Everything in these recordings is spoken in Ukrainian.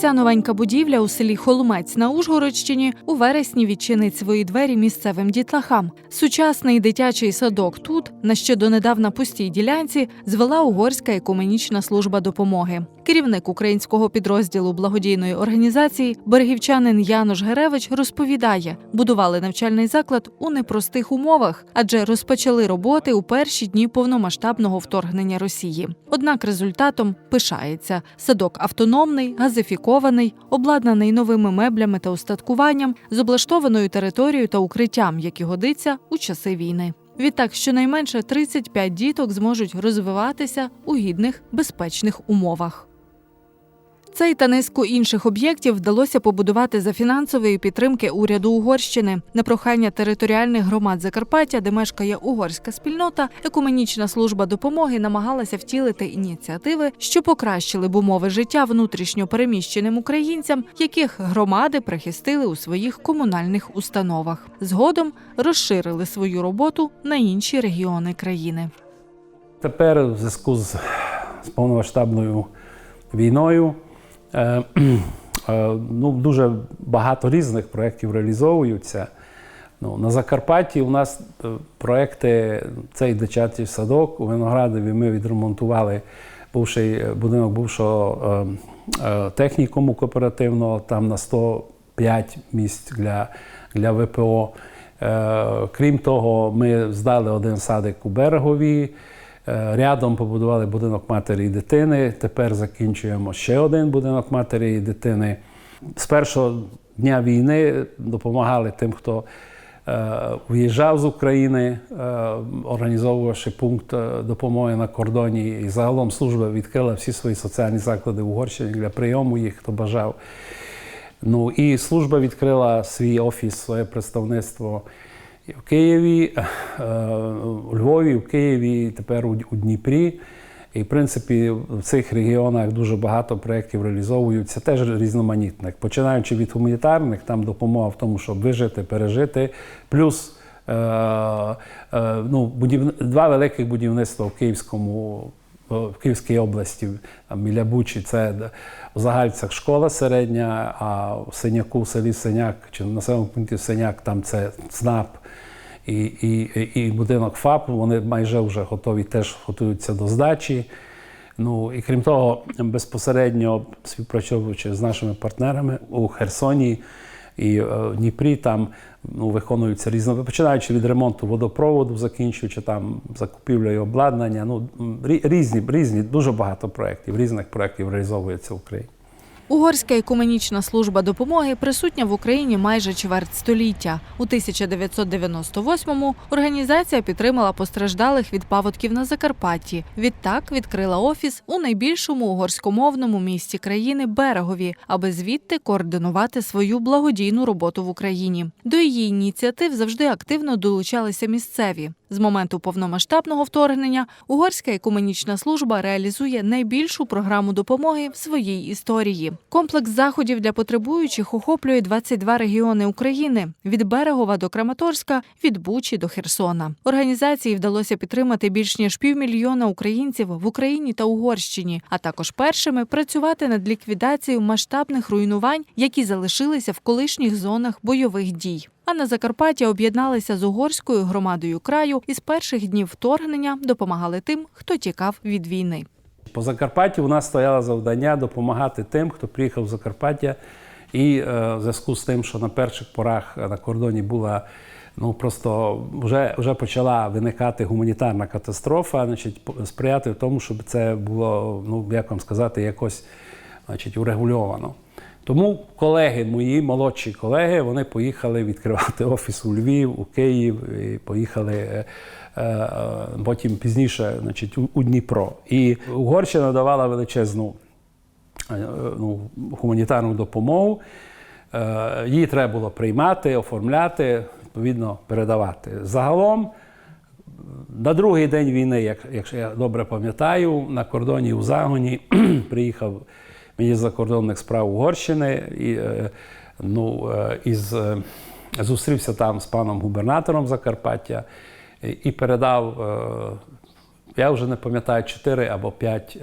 ця новенька будівля у селі Холмець на Ужгородщині у вересні відчинить свої двері місцевим дітлахам. Сучасний дитячий садок тут, на ще донедавна пустій ділянці, звела угорська екуменічна служба допомоги. Керівник українського підрозділу благодійної організації берегівчанин Янош Геревич розповідає, будували навчальний заклад у непростих умовах, адже розпочали роботи у перші дні повномасштабного вторгнення Росії. Однак результатом пишається садок автономний, газифікований, обладнаний новими меблями та устаткуванням, з облаштованою територією та укриттям, як і годиться у часи війни. Відтак, щонайменше 35 діток зможуть розвиватися у гідних безпечних умовах. Цей та низку інших об'єктів вдалося побудувати за фінансової підтримки уряду Угорщини. На прохання територіальних громад Закарпаття, де мешкає угорська спільнота, екуменічна служба допомоги намагалася втілити ініціативи, що покращили б умови життя внутрішньо переміщеним українцям, яких громади прихистили у своїх комунальних установах. Згодом розширили свою роботу на інші регіони країни. Тепер в зв'язку з, повномасштабною війною ну, дуже багато різних проєктів реалізовуються. Ну, на Закарпатті у нас е, проекти, цей дитячий садок у Виноградові ми відремонтували бувший е, будинок бувшого е, е, технікуму кооперативного, там на 105 місць для, для ВПО. Е, крім того, ми здали один садик у берегові. Е, Рядом побудували будинок матері і дитини. Тепер закінчуємо ще один будинок матері і дитини. З першого дня війни допомагали тим, хто е, виїжджав з України, е, організовувавши пункт допомоги на кордоні. І загалом служба відкрила всі свої соціальні заклади в Угорщині для прийому їх, хто бажав. Ну і служба відкрила свій офіс, своє представництво в Києві, е, у Львові, в Києві, тепер у Дніпрі. І, в принципі, в цих регіонах дуже багато проєктів реалізовуються, теж різноманітних. Починаючи від гуманітарних, там допомога в тому, щоб вижити, пережити. Плюс е, е, ну, будів... два великих будівництва в Київському в Київській області, там біля Бучі, це в Загальцях школа середня, а в Синяку, в селі Синяк чи в населеному пункті Синяк, там це ЦНАП і, і, і будинок ФАП. Вони майже вже готові, теж готуються до здачі. Ну і крім того, безпосередньо співпрацьовуючи з нашими партнерами у Херсоні і е, в Дніпрі, там ну, виконуються різно, починаючи від ремонту водопроводу, закінчуючи там закупівлею обладнання. Ну різні, різні, дуже багато проєктів, різних проєктів реалізовується в Україні. Угорська екуменічна служба допомоги присутня в Україні майже чверть століття. У 1998-му організація підтримала постраждалих від паводків на Закарпатті. Відтак відкрила офіс у найбільшому угорськомовному місті країни Берегові, аби звідти координувати свою благодійну роботу в Україні. До її ініціатив завжди активно долучалися місцеві. З моменту повномасштабного вторгнення угорська екуменічна служба реалізує найбільшу програму допомоги в своїй історії. Комплекс заходів для потребуючих охоплює 22 регіони України від Берегова до Краматорська, від Бучі до Херсона. Організації вдалося підтримати більш ніж півмільйона українців в Україні та Угорщині, а також першими працювати над ліквідацією масштабних руйнувань, які залишилися в колишніх зонах бойових дій. А на Закарпатті об'єдналися з угорською громадою краю і з перших днів вторгнення допомагали тим, хто тікав від війни. По Закарпатті у нас стояло завдання допомагати тим, хто приїхав в Закарпаття, і е, в зв'язку з тим, що на перших порах на кордоні була ну просто вже, вже почала виникати гуманітарна катастрофа, значить, сприяти в тому, щоб це було, ну як вам сказати, якось значить, урегульовано. Тому колеги, мої молодші колеги, вони поїхали відкривати офіс у Львів, у Київ, і поїхали е, е, потім пізніше значить, у, Дніпро. І Угорщина давала величезну е, ну, гуманітарну допомогу. Її треба було приймати, оформляти, відповідно передавати. Загалом, на другий день війни, як, якщо я добре пам'ятаю, на кордоні у Загоні приїхав міністр закордонних справ Угорщини і, е, ну, е, із, е, зустрівся там з паном губернатором Закарпаття і, передав, я вже не пам'ятаю, 4 або 5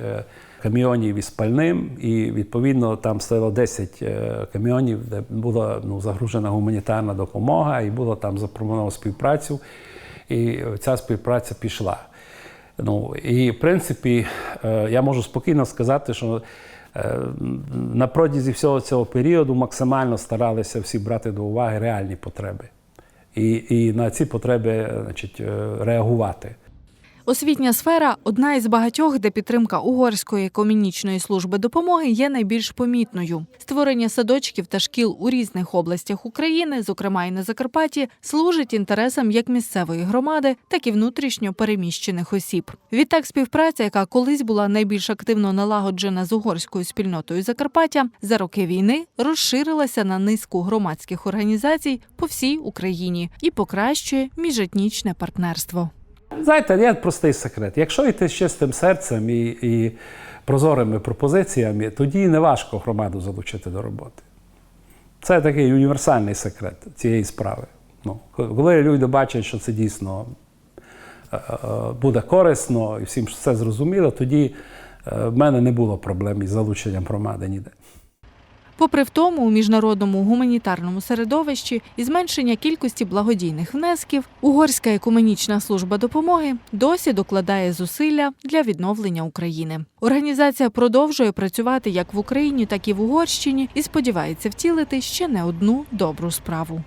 каміонів із пальним, і відповідно там стояло 10 е, каміонів, де була ну, загружена гуманітарна допомога, і було там запропоновано співпрацю. І ця співпраця пішла. Ну і в принципі, я можу спокійно сказати, що на протязі всього цього періоду максимально старалися всі брати до уваги реальні потреби. І, і на ці потреби е, значить, е, реагувати. Освітня сфера одна із багатьох, де підтримка угорської комунічної служби допомоги є найбільш помітною. Створення садочків та шкіл у різних областях України, зокрема і на Закарпатті, служить інтересам як місцевої громади, так і внутрішньо переміщених осіб. Відтак, співпраця, яка колись була найбільш активно налагоджена з угорською спільнотою Закарпаття, за роки війни розширилася на низку громадських організацій по всій Україні і покращує міжетнічне партнерство. Знаєте, є простий секрет. Якщо йти з чистим серцем і, і прозорими пропозиціями, тоді не важко громаду залучити до роботи. Це такий універсальний секрет цієї справи. Ну, коли люди бачать, що це дійсно е, е, буде корисно і всім все зрозуміло, тоді е, в мене не було проблем із залученням громади ніде. Попри в тому, у міжнародному гуманітарному середовищі і зменшення кількості благодійних внесків, Угорська екуменічна служба допомоги досі докладає зусилля для відновлення України. Організація продовжує працювати як в Україні, так і в Угорщині і сподівається втілити ще не одну добру справу.